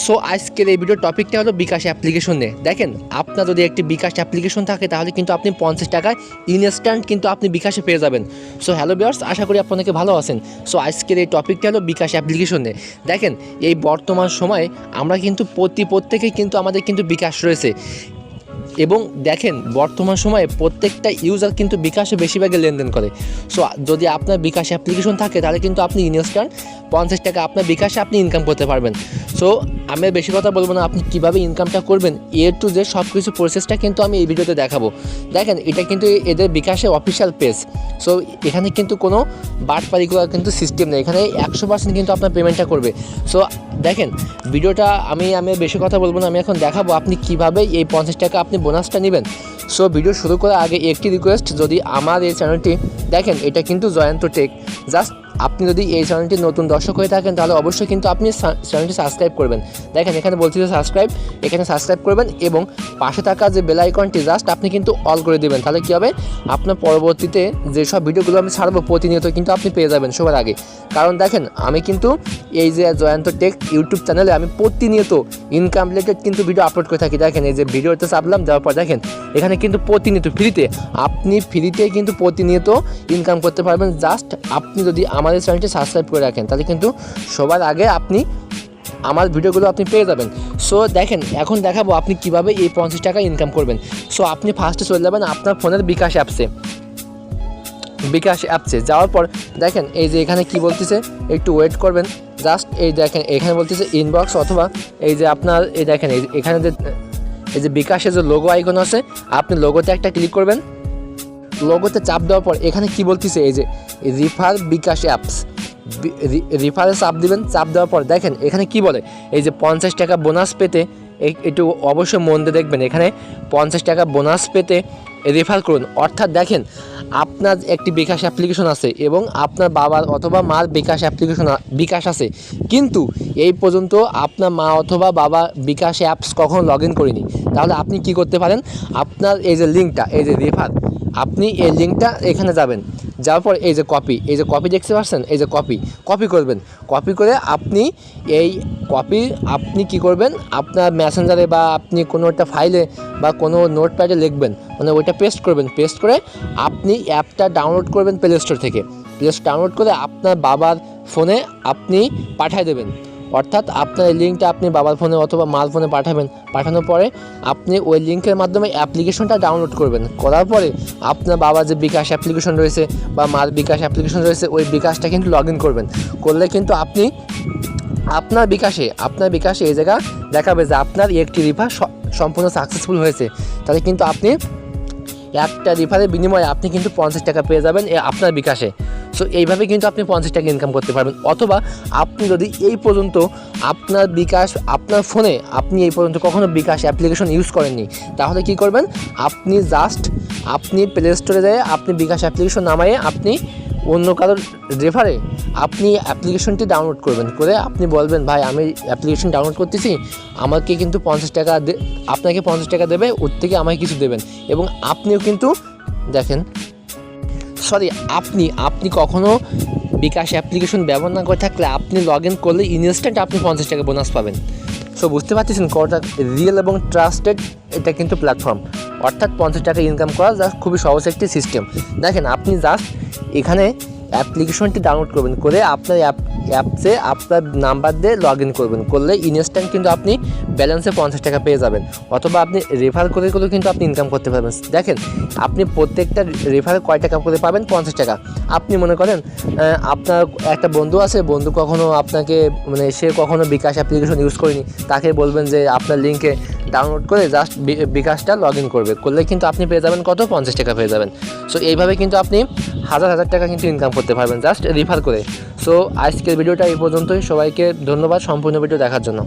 So আজকের এই ভিডিওর টপিকটা হলো বিকাশ অ্যাপ্লিকেশন দেখেন, আপনার যদি একটি বিকাশ অ্যাপ্লিকেশন থাকে, তাহলে কিন্তু আপনি পঞ্চাশ টাকায় ইনস্ট্যান্ট কিন্তু আপনি বিকাশে পেয়ে যাবেন। সো হ্যালো বিয়ার্স আশা করি আপনাকে ভালো আছেন। সো আজকের এই টপিকটা হলো বিকাশ অ্যাপ্লিকেশন দেখেন, এই বর্তমান সময়ে আমরা কিন্তু প্রতি প্রত্যেকেই কিন্তু আমাদের কিন্তু বিকাশ রয়েছে। এবং দেখেন, বর্তমান সময়ে প্রত্যেকটা ইউজার কিন্তু বিকাশে বেশিরভাগে লেনদেন করে। সো যদি আপনার বিকাশ অ্যাপ্লিকেশন থাকে, তাহলে কিন্তু আপনি ইনস্ট্যান্ট পঞ্চাশ টাকা আপনার বিকাশে আপনি ইনকাম করতে পারবেন। সো আমি বেশি কথা বলব না, আপনি কীভাবে ইনকামটা করবেন এ টু জে সব কিছু প্রসেসটা কিন্তু আমি এই ভিডিওতে দেখাবো। দেখেন, এটা কিন্তু এদের বিকাশে অফিসিয়াল পেজ সো এখানে কিন্তু কোনো বাটপারি করার কিন্তু সিস্টেম নেই। এখানে একশো পার্সেন্ট কিন্তু আপনার পেমেন্টটা করবে। সো দেখেন, ভিডিওটা আমি আমি বেশি কথা বলব না, আমি এখন দেখাবো আপনি কীভাবে এই পঞ্চাশ টাকা আপনি বোনাসটা নেবেন। সো ভিডিও শুরু করার আগে একটি রিকোয়েস্ট যদি আমার এই চ্যানেলটি দেখেন, এটা কিন্তু জয়ন্ত টেক জাস্ট আপনি যদি এই চ্যানেলটি নতুন দর্শক হয়ে থাকেন, তাহলে অবশ্যই কিন্তু আপনি চ্যানেলটি সাবস্ক্রাইব করবেন। দেখেন, এখানে বলছি যে সাবস্ক্রাইব এখানে সাবস্ক্রাইব করবেন এবং পাশে থাকা যে বেল আইকনটি জাস্ট আপনি কিন্তু অল করে দেবেন। তাহলে কী হবে? আপনার পরবর্তীতে যেসব ভিডিওগুলো আমি ছাড়বো, প্রতিনিয়ত কিন্তু আপনি পেয়ে যাবেন সবার আগে। কারণ দেখেন, আমি কিন্তু এই যে জয়ন্ত টেক ইউটিউব চ্যানেলে আমি প্রতিনিয়ত ইনকাম রিলেটেড কিন্তু ভিডিও আপলোড করে থাকি। দেখেন, এই যে ভিডিওতে চাপলাম দেওয়ার পর দেখেন, এখানে কিন্তু প্রতিনিয়ত ফ্রিতে আপনি ফ্রিতে কিন্তু প্রতিনিয়ত ইনকাম করতে পারবেন। জাস্ট আপনি যদি আমাদের চ্যানেলটি সাবস্ক্রাইব করে রাখেন, তাহলে কিন্তু সবার আগে আপনি আমার ভিডিওগুলো আপনি পেয়ে যাবেন। সো দেখেন, এখন দেখাবো আপনি কীভাবে এই পঞ্চাশ টাকা ইনকাম করবেন। সো আপনি ফার্স্টে চলে যাবেন আপনার ফোনের বিকাশ অ্যাপসে বিকাশ অ্যাপসে যাওয়ার পর দেখেন এই যে এখানে কি বলতেছে? একটু ওয়েট করবেন। জাস্ট এই দেখেন, এখানে বলতেছে ইনবক্স অথবা এই যে আপনার, এই দেখেন এখানে যে, এই যে বিকাশের যে লোগো আইকন আছে, আপনি লোগোতে একটা ক্লিক করবেন। লোগোতে চাপ দেওয়ার পর এখানে কি বলতেছে? এই যে রিফার বিকাশ অ্যাপস রিফারে চাপ দিবেন, চাপ দেওয়ার পর দেখেন, এখানে কি বলে? এই যে পঞ্চাশ টাকা বোনাস পেতে একটু অবশ্যই মন দিয়ে দেখবেন, এখানে পঞ্চাশ টাকা বোনাস পেতে রেফার করুন। অর্থাৎ দেখেন, আপনার একটি বিকাশ অ্যাপ্লিকেশন আছে এবং আপনার বাবার অথবা মার বিকাশ অ্যাপ্লিকেশন বিকাশ আছে। কিন্তু এই পর্যন্ত আপনার মা অথবা বাবা বিকাশ অ্যাপস কখনো লগ ইন করেনি। তাহলে আপনি কি করতে পারেন? আপনার এই যে লিঙ্কটা, এই যে রেফার, আপনি এই লিঙ্কটা এখানে যাবেন। যাওয়ার পর এই যে কপি এই যে কপি দেখতে পাচ্ছেন? এই যে কপি কপি করবেন। কপি করে আপনি এই কপি আপনি কি করবেন? আপনার মেসেঞ্জারে বা আপনি কোনো একটা ফাইলে বা কোনো নোটপ্যাডে লিখবেন। মানে ওইটা পেস্ট করবেন। পেস্ট করে আপনি অ্যাপটা ডাউনলোড করবেন প্লে স্টোর থেকে। প্লে স্টোর ডাউনলোড করে আপনার বাবার ফোনে আপনি পাঠিয়ে দেবেন। অর্থাৎ আপনার এই লিঙ্কটা আপনি বাবার ফোনে অথবা মার ফোনে পাঠাবেন, পাঠানোর পরে আপনি ওই লিঙ্কের মাধ্যমে অ্যাপ্লিকেশনটা ডাউনলোড করবেন। করার পরে আপনার বাবার যে বিকাশ অ্যাপ্লিকেশন রয়েছে বা মার বিকাশ অ্যাপ্লিকেশন রয়েছে, ওই বিকাশটা কিন্তু লগ ইন করবেন। করলে কিন্তু আপনি আপনার বিকাশে আপনার বিকাশে এই জায়গা দেখাবে যে আপনার একটি রিফার সম্পূর্ণ সাকসেসফুল হয়েছে। তাহলে কিন্তু আপনি একটা রিফারের বিনিময়ে আপনি কিন্তু পঞ্চাশ টাকা পেয়ে যাবেন আপনার বিকাশে। সো এইভাবে কিন্তু আপনি পঞ্চাশ টাকা ইনকাম করতে পারবেন। অথবা আপনি যদি এই পর্যন্ত আপনার বিকাশ, আপনার ফোনে আপনি এই পর্যন্ত কখনো বিকাশ অ্যাপ্লিকেশন ইউজ করেননি, তাহলে কি করবেন? আপনি জাস্ট আপনি প্লে স্টোরে যেয়ে আপনি বিকাশ অ্যাপ্লিকেশন নামায়ে আপনি অন্য কারোর রেফারে আপনি অ্যাপ্লিকেশনটি ডাউনলোড করবেন। করে আপনি বলবেন, ভাই, আমি অ্যাপ্লিকেশন ডাউনলোড করতেছি, আমাকে কিন্তু পঞ্চাশ টাকা আপনাকে পঞ্চাশ টাকা দেবে, ওর থেকে আমাকে কিছু দেবেন। এবং আপনিও কিন্তু দেখেন সরি, আপনি আপনি কখনও বিকাশ অ্যাপ্লিকেশন ব্যবহার না করে থাকলে আপনি লগ ইন করলে ইনস্ট্যান্ট আপনি পঞ্চাশ টাকা বোনাস পাবেন। সো বুঝতে পারতেছেন কটা রিয়েল এবং ট্রাস্টেড এটা কিন্তু প্ল্যাটফর্ম অর্থাৎ পঞ্চাশ টাকা ইনকাম করা জাস্ট খুবই সহজ একটি সিস্টেম দেখেন, আপনি জাস্ট এখানে অ্যাপ্লিকেশনটি ডাউনলোড করবেন করে আপনার অ্যাপ, অ্যাপসে আপনার নাম্বার দিয়ে লগ ইন করবেন। করলে ইনস্ট্যান্ট কিন্তু আপনি ব্যালেন্সে পঞ্চাশ টাকা পেয়ে যাবেন। অথবা আপনি রেফার করে করেও কিন্তু আপনি ইনকাম করতে পারবেন। দেখেন, আপনি প্রত্যেকটা রেফারে কয় টাকা করে পাবেন? পঞ্চাশ টাকা। আপনি মনে করেন আপনার একটা বন্ধু আছে, বন্ধু কখনও আপনাকে মানে সে কখনও বিকাশ অ্যাপ্লিকেশন ইউজ করেনি। তাকে বলবেন যে আপনার লিঙ্কে ডাউনলোড করে জাস্ট বিকাশটা লগ ইন করবে। করলে কিন্তু আপনি পেয়ে যাবেন কত? পঞ্চাশ টাকা পেয়ে যাবেন। সো এইভাবে কিন্তু আপনি হাজার হাজার টাকা কিন্তু ইনকাম করতে পারবেন জাস্ট রিফার করে। সো আজকের ভিডিওটা এই পর্যন্তই। সবাইকে ধন্যবাদ, সম্পূর্ণ ভিডিও দেখার জন্য।